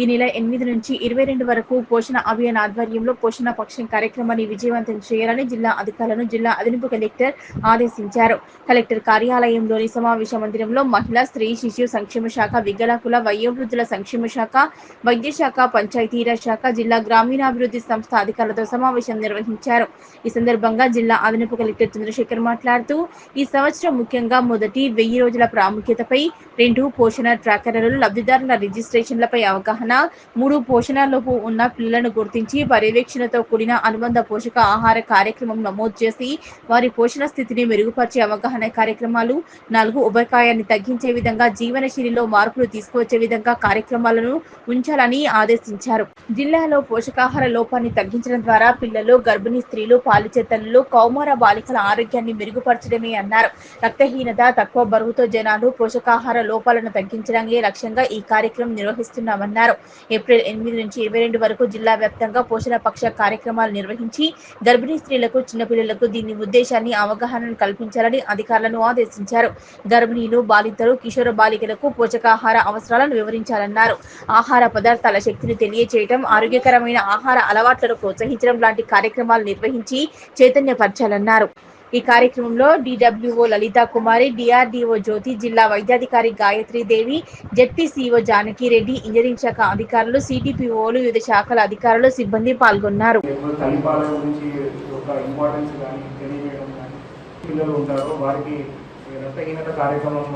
ఈ నెల ఎనిమిది నుంచి ఇరవై రెండు వరకు పోషణ అభియాన్ ఆధ్వర్యంలో పోషణ పక్షం కార్యక్రమాన్ని విజయవంతం చేయాలని జిల్లా అధికారులను జిల్లా అదనపు కలెక్టర్ ఆదేశించారు. కలెక్టర్ కార్యాలయంలోని సమావేశ మందిరంలో మహిళా స్త్రీ శిశు సంక్షేమ శాఖ వికలాంగుల వయోవృద్ధుల సంక్షేమ శాఖ వైద్య శాఖ పంచాయతీరాజ్ శాఖ జిల్లా గ్రామీణాభివృద్ధి సంస్థ అధికారులతో సమావేశం నిర్వహించారు. ఈ సందర్భంగా జిల్లా అదనపు కలెక్టర్ చంద్రశేఖర్ మాట్లాడుతూ ఈ సంవత్సరం ముఖ్యంగా మొదటి వెయ్యి రోజుల ప్రాముఖ్యతపై రెండు పోషణ ట్రాకర్లు లబ్ధిదారుల రిజిస్ట్రేషన్లపై అవగాహన మూడు పోషణలోపు ఉన్న పిల్లలను గుర్తించి పర్యవేక్షణతో కూడిన అనుబంధ పోషక ఆహార కార్యక్రమం నమోదు చేసి వారి పోషణ స్థితిని మెరుగుపరిచే అవగాహన కార్యక్రమాలు నాలుగు ఉభకాయాన్ని తగ్గించే విధంగా జీవనశైలిలో మార్పులు తీసుకువచ్చే విధంగా కార్యక్రమాలను ఉంచాలని ఆదేశించారు. జిల్లాలో పోషకాహార లోపాన్ని తగ్గించడం ద్వారా పిల్లలు గర్భిణీ స్త్రీలు పాలిచేతనులు కౌమార బాలికల ఆరోగ్యాన్ని మెరుగుపరచడమే అన్నారు. రక్తహీనత తక్కువ బరువుతో జనాలు పోషకాహార లోపాలను తగ్గించడమే లక్ష్యంగా ఈ కార్యక్రమం నిర్వహిస్తున్నామన్నారు. ఏప్రిల్ ఎనిమిది నుంచి ఇరవై రెండు వరకు జిల్లా వ్యాప్తంగా పోషణ పక్ష కార్యక్రమాలు నిర్వహించి గర్భిణీ స్త్రీలకు చిన్నపిల్లలకు దీని ఉద్దేశాన్ని అవగాహనను కల్పించాలని అధికారులను ఆదేశించారు. గర్భిణీలు బాలితలు కిషోర బాలికలకు పోషకాహార అవసరాలను వివరించాలన్నారు. ఆహార పదార్థాల శక్తిని తెలియచేయడం ఆరోగ్యకరమైన ఆహార అలవాట్లను ప్రోత్సహించడం లాంటి కార్యక్రమాలు నిర్వహించి చైతన్యపరచాలన్నారు. ఈ కార్యక్రమంలో డిడబ్ల్యూఓ లలితా కుమారి డిఆర్డిఓ జ్యోతి జిల్లా వైద్యాధికారి గాయత్రి దేవి జెడ్పీసీఓ జానకి రెడ్డి ఇంజనీరింగ్ శాఖ అధికారులు సిడిపిఓలు వివిధ శాఖల అధికారులు సిబ్బంది పాల్గొన్నారు. పిల్లలు ఉంటారో వారికి రక్తహీనత కార్యక్రమం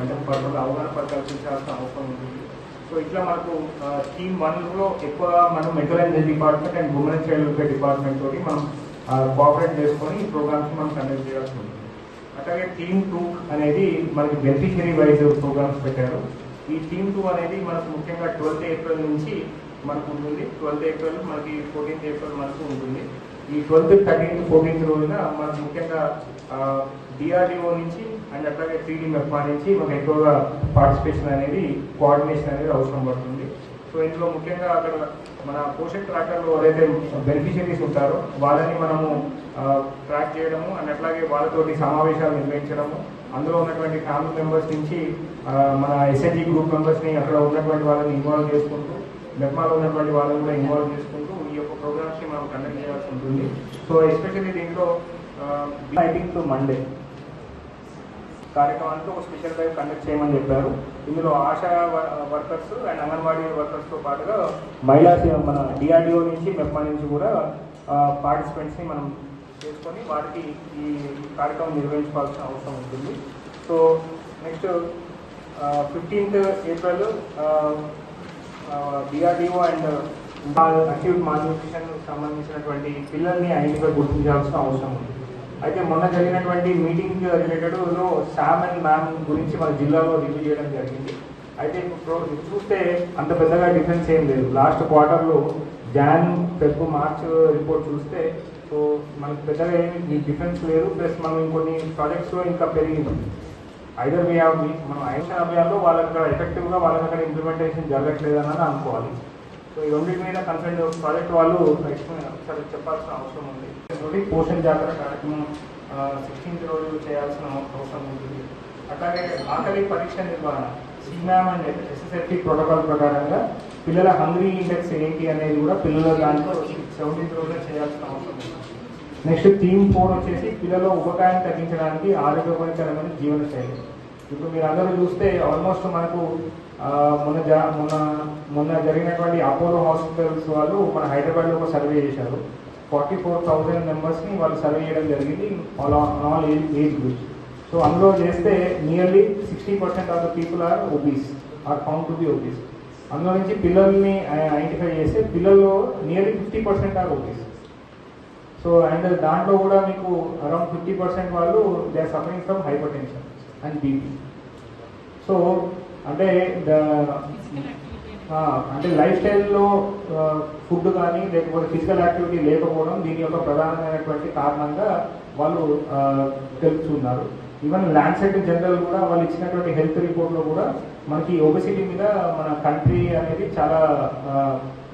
అంటే పర్వాలేదు అవగాహన పరికల్పించాల్సిన అవసరం ఉంటుంది సో ఇట్లా మనకు టీమ్ వన్లో ఎక్కువ మనం mental health department and women child welfare department తోటి మనం కోఆపరేట్ చేసుకొని ఈ ప్రోగ్రామ్స్ మనం కండక్ట్ చేయాల్సి ఉంటుంది. అట్లాగే టీమ్ టూ అనేది మనకి బెనిఫిషియరీ వైజ్ ప్రోగ్రామ్స్ పెట్టారు. ఈ టీమ్ టూ అనేది మనకు ముఖ్యంగా ట్వెల్త్ ఏప్రిల్ నుంచి మనకు ఉంటుంది. ట్వెల్త్ ఏప్రిల్ మనకి ఫోర్టీన్త్ ఏప్రిల్ మనకు ఉంటుంది. ఈ ట్వెల్త్ థర్టీన్త్ ఫోర్టీన్త్ రోజున మనకు ముఖ్యంగా డిఆర్డిఓ నుంచి అండ్ అట్లాగే త్రీడీ మెఫ్మా నుంచి మనకు ఎక్కువగా పార్టిసిపేషన్ అనేది కోఆర్డినేషన్ అనేది అవసరం పడుతుంది. సో ఇందులో ముఖ్యంగా అక్కడ మన పోషన్ ట్రాకర్లో ఏదైతే బెనిఫిషరీస్ ఉంటారో వాళ్ళని మనము ట్రాక్ చేయడము అండ్ అట్లాగే వాళ్ళతోటి సమావేశాలు నిర్వహించడము. అందులో ఉన్నటువంటి ఫ్యామిలీ మెంబర్స్ నుంచి మన ఎస్ఎన్జి గ్రూప్ మెంబర్స్ని అక్కడ ఉన్నటువంటి వాళ్ళని ఇన్వాల్వ్ చేసుకుంటూ మెప్మాలో ఉన్నటువంటి వాళ్ళని కూడా ఇన్వాల్వ్ చేసుకుంటూ ఈ యొక్క ప్రోగ్రామ్స్ని మనం కండక్ట్ చేయాల్సి ఉంటుంది. సో ఎస్పెషల్లీ దీంట్లో ఐథింక్ టు మండే కార్యక్రమానికి ఒక స్పెషల్ డ్రైవ్ కండక్ట్ చేయమని చెప్పారు. ఇందులో ఆశా వర్కర్స్ అండ్ అంగన్వాడీ వర్కర్స్తో పాటుగా మహిళా మన డిఆర్డిఓ నుంచి మెప్మా నుంచి కూడా పార్టిసిపెంట్స్ని మనం చేసుకొని వారికి ఈ కార్యక్రమం నిర్వహించుకోవాల్సిన అవసరం ఉంటుంది. So next fifteenth April DRDO and acute malnutrition సంబంధించినటువంటి పిల్లల్ని ఐడెంటిఫై గుర్తించాల్సిన అవసరం ఉంది. అయితే మొన్న జరిగినటువంటి మీటింగ్ రిలేటెడ్లో శామ్ అండ్ మ్యామ్ గురించి మన జిల్లాలో రివ్యూ చేయడం జరిగింది. అయితే ఇప్పుడు చూస్తే అంత పెద్దగా డిఫరెన్స్ ఏం లేదు. లాస్ట్ క్వార్టర్లో జాన్ ఫెబ్ మార్చ్ రిపోర్ట్ చూస్తే సో మనకు పెద్దగా ఏమి డిఫరెన్స్ లేదు. ప్లస్ మనం ఇంకొన్ని ప్రాజెక్ట్స్లో ఇంకా పెరిగింది ఐదర్ వే ఆఫ్ మనం ఐదు అభియాన్లో వాళ్ళకి అక్కడ ఎఫెక్టివ్గా వాళ్ళకి అక్కడ ఇంప్లిమెంటేషన్ జరగట్లేదని అనుకోవాలి. సో ఈ రెండింటి మీద కన్సల్ట్ ప్రాజెక్ట్ వాళ్ళు ఎక్స్ప్లెయిన్ ఒకసారి చెప్పాల్సిన అవసరం ఉంది. పోషన్ పోషణ్ జాతర కార్యక్రమం సిక్స్టీన్త్ రోజు చేయాల్సిన అవసరం ఉంటుంది. అట్లాగే ఆకలి పరీక్ష నిర్వహణ సిగ్నామ్ అండ్ ఎస్ఎస్ఎఫ్టీ ప్రోటోకాల్ ప్రకారంగా పిల్లల హంగ్రీ ఇండెక్స్ ఏంటి అనేది కూడా పిల్లల దాంట్లో సెవెంటీన్త్ రోజున చేయాల్సిన అవసరం ఉంది. నెక్స్ట్ థీమ్ ఫోర్ వచ్చేసి పిల్లల ఉపకాయం తగ్గించడానికి ఆరోగ్యకరమైన జీవనశైలి. ఇప్పుడు మీరు అందరూ చూస్తే ఆల్మోస్ట్ మనకు మొన్న జ- మొన్న మొన్న జరిగినటువంటి అపోలో హాస్పిటల్స్ వాళ్ళు మన హైదరాబాద్లో ఒక సర్వే చేశారు. ఫార్టీ ఫోర్ థౌజండ్ మెంబర్స్ని వాళ్ళు సర్వే చేయడం జరిగింది. All all age age groups. So అందులో చేస్తే nearly sixty percent of the people are obese or count to be obese అందులో నుంచి పిల్లల్ని ఐడెంటిఫై చేస్తే పిల్లల్లో nearly fifty percent are obese so and దాంట్లో కూడా మీకు అరౌండ్ ఫిఫ్టీ పర్సెంట్ వాళ్ళు they are suffering from hypertension and BP so అంటే ద- అంటే లైఫ్ స్టైల్లో ఫుడ్ కానీ లేకపోతే ఫిజికల్ యాక్టివిటీ లేకపోవడం దీని యొక్క ప్రధానమైనటువంటి కారణంగా వాళ్ళు తెలుస్తున్నారు తెలుపుతున్నారు ఈవెన్ ల్యాండ్సెట్ జనరల్ కూడా వాళ్ళు ఇచ్చినటువంటి హెల్త్ రిపోర్ట్లో కూడా మనకి ఒబసిటీ మీద మన కంట్రీ అనేది చాలా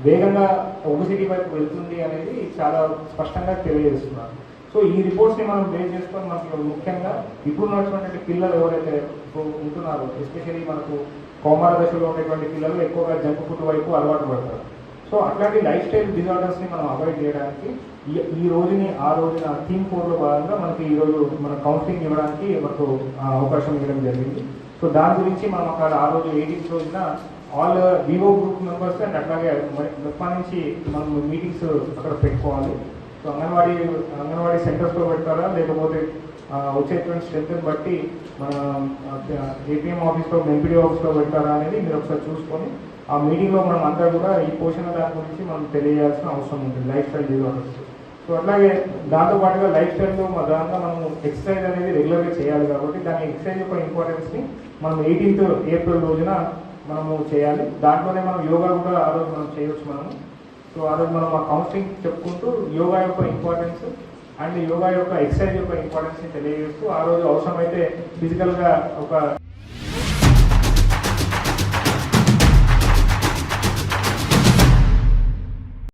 వేగంగా ఒబసిటీ వైపు వెళ్తుంది అనేది చాలా స్పష్టంగా తెలియజేస్తున్నారు. సో ఈ రిపోర్ట్స్ని మనం బేస్ చేసుకొని మనకు ముఖ్యంగా ఇప్పుడు ఉన్నటువంటి పిల్లలు ఎవరైతే ఉంటున్నారో ఎస్పెషల్లీ మనకు కౌమార దశలో ఉండేటువంటి పిల్లలు ఎక్కువగా జంక్ ఫుడ్ వైపు అలవాటు పడతారు. సో అట్లాంటి లైఫ్ స్టైల్ డిజార్డర్స్ని మనం అవాయిడ్ చేయడానికి ఈ- రోజుని ఆ రోజున థీమ్ కోడ్లో భాగంగా మనకి ఈ రోజు మన కౌన్సిలింగ్ ఇవ్వడానికి మనకు అవకాశం ఇవ్వడం జరిగింది. సో దాని గురించి మనం అక్కడ ఆ రోజు ఎయిటీన్త్ రోజున all VO group members and అట్లాగే మరి నుంచి మనం మీటింగ్స్ అక్కడ పెట్టుకోవాలి. సో అంగన్వాడీ అంగన్వాడీ సెంటర్స్లో పెడతారా? లేకపోతే ఆ, వచ్చేటువంటి స్ట్రెంత్ బట్టి మన ఏపీఎం ఆఫీస్లో ఎంపీడీ ఆఫీస్లో పెడతారా అనేది మీరు ఒకసారి చూసుకొని ఆ మీటింగ్లో మనం అంతా కూడా ఈ పోషణ దాని గురించి మనం తెలియజేయాల్సిన అవసరం ఉంటుంది లైఫ్ స్టైల్ డిజార్డర్స్ సో అట్లాగే దాంతో పాటుగా లైఫ్ స్టైల్లో మన దాంట్లో మనం ఎక్సర్సైజ్ అనేది రెగ్యులర్గా చేయాలి కాబట్టి దాని ఎక్సర్సైజ్ యొక్క ఇంపార్టెన్స్ని మనం ఎయిటీన్త్ ఏప్రిల్ రోజున మనము చేయాలి. దాంట్లోనే మనం యోగా కూడా ఆ రోజు మనం చేయవచ్చు మనము. సో ఆ రోజు మనం ఆ కౌన్సిలింగ్ చెప్పుకుంటూ యోగా యొక్క ఇంపార్టెన్స్ అండ్ యోగా యొక్క ఎక్సర్సైజ్ యొక్క ఇంపార్టెన్స్ని తెలియజేస్తూ ఆ రోజు అవసరమైతే ఫిజికల్గా ఒక